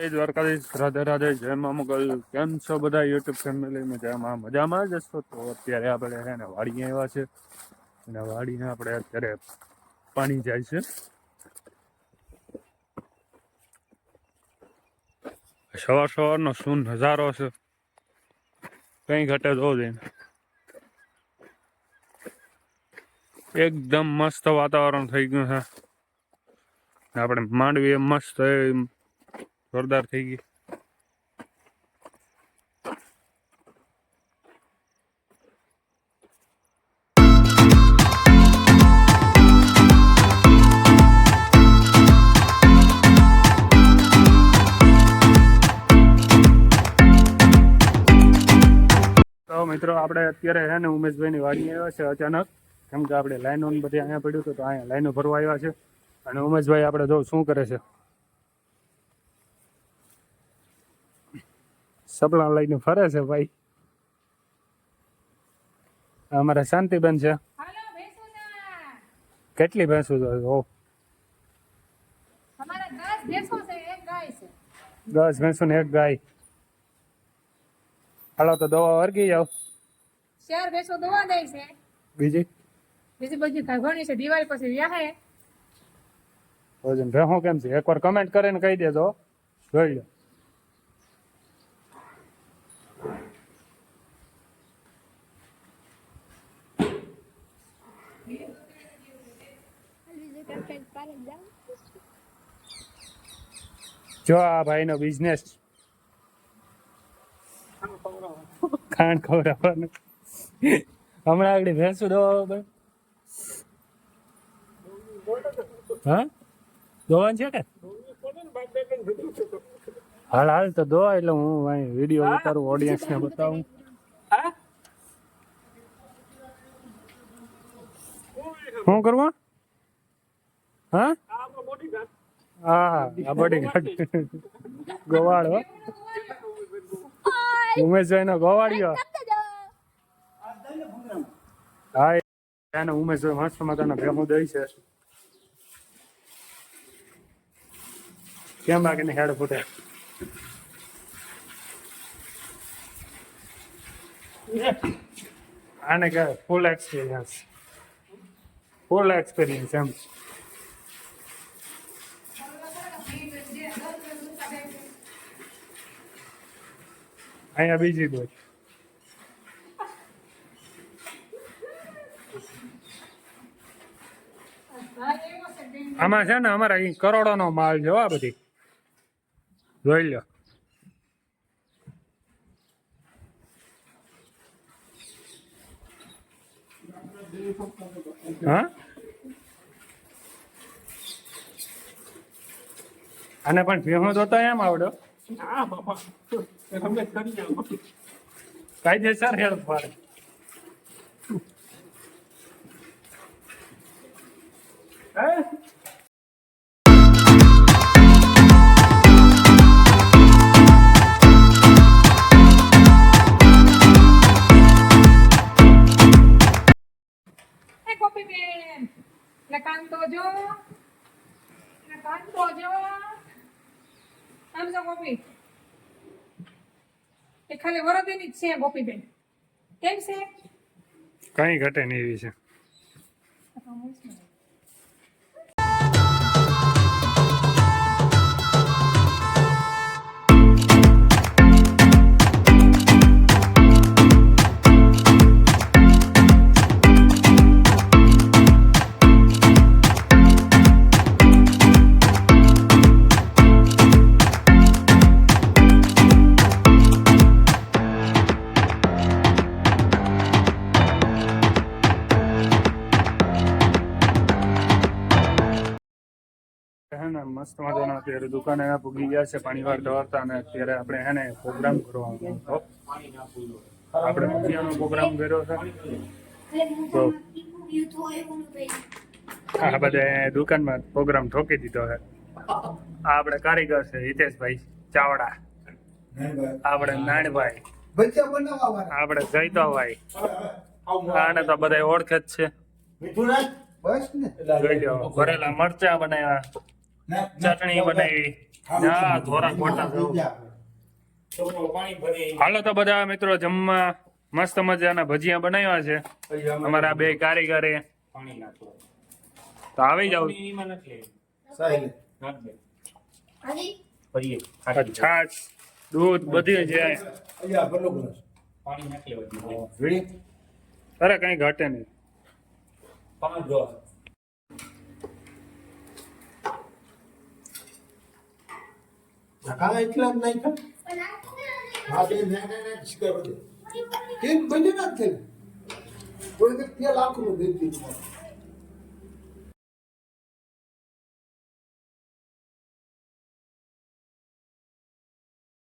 જય દ્વારકાધીશ, રાધે રાધે, જય મા મોગલ. કેમ છો બધા યુટ્યુબ ફેમિલી મજામાં મજામાં જ હશો? તો અત્યારે આપણે છે ને આવ્યા છે. અને વાડીને આપણે અત્યારે પાણી જાય છે. સવાર સવારનો શું નજારો છે? કઈ ઘટે જો જઈને એકદમ મસ્ત વાતાવરણ થઈ ગયું છે. આપણે માંડવી એમ મસ્ત જોરદાર થઈ ગઈ. મિત્રો, આપણે અત્યારે છે ને ઉમેશભાઈની વાડી આવ્યા છે અચાનક. કેમ કે આપણે લાઈનો ને બધી અહીંયા પડ્યું હતું તો અહીંયા લાઈનો ભરવા આવ્યા છે. અને ઉમેશભાઈ, આપણે જો શું કરે છે? સપના લઈને ફરે છે ભાઈ. અમારે શાંતિબેન છે. કેટલી ભેંસું છે? ઓ. દસ ભેંસો ને એક ગાય. હાલો તો દવા વર્ગી જાઓ. ચાર ભેંસો દવા દે છે. બીજી? બીજી બધી ઘણી છે દિવાળી પછી વ્યાહે ભોજન ભેહો કેમ છે? એકવાર કમેન્ટ કરીને કહી દેજો જોઈ લો. જો આ ભાઈનો બિઝનેસ ખાંડ ખવડાવવાનું. હમણાં આગળ ભેંસું દવા હા? દોવાનું છે કે? હાલ હાલ તો દો એટલે હું અહીં વીડિયો ઉતારું ઓડિયન્સ ને બતાવું. શું કરવા? હા? હા આ બોડી ગાર્ડ. ગોવાળ ઉમેશભાઈ નો ગોવાળિયો હા એને ઉમેશભાઈ મસ્ત મજાના ભેગું દઈ છે. કેમ બાકીને હેડ ફૂટે? આને કે ફૂલ એક્સપિરિયન્સ ફૂલ એક્સપિરિયન્સ એમ. અહીંયા બીજી બોલ આમાં છે ને અમારા અહીં કરોડોનો માલ છે આ બધી. જોઈ લો. હા? અને પણ ભેહો જોતો એમ આવડો ಕಾಯ್ದೆ ಹೇಳದ್ ಬಾರಿ Nakanto jo. Nakanto jo. આમ જો કોપી એ ખાલી વરદેની જ છે ગોપીબેન. કેમ છે? કઈ ઘટે નહીં એવી છે. મસ્ત મજાના અત્યારે દુકાને પૂગી ગયા છે પાણી વાર દોડતા અને અત્યારે આપણે એને પ્રોગ્રામ કરવાનો હતો આપણે ભજીયાનો પ્રોગ્રામ કર્યો છે. તો આ બધા દુકાનમાં પ્રોગ્રામ ઠોકી દીધો છે. આ આપણે કારીગર છે હિતેશભાઈ ચાવડા. આપણે નાણભાઈ વાળા આપણે જયતાભાઈ. આને તો બધા ઓળખે જ છે. બસ ને ભરેલા મરચા બનાવ્યા. ચટણી બનાવી. ના ધોરા ખોટા હાલો તો બધા મિત્રો જમવા મસ્ત મજાના ભજીયા બનાવ્યા છે. અમારા બે કારીગરે. તો આવી જાવ. છાશ દૂધ બધી છે. અરે કઈ ઘટે નહીં. પાંચ જો કાં એટલા જ નહીં હા, બે ના ના ના બધે કેમ બને ના કે કોઈ આખું દે દીધું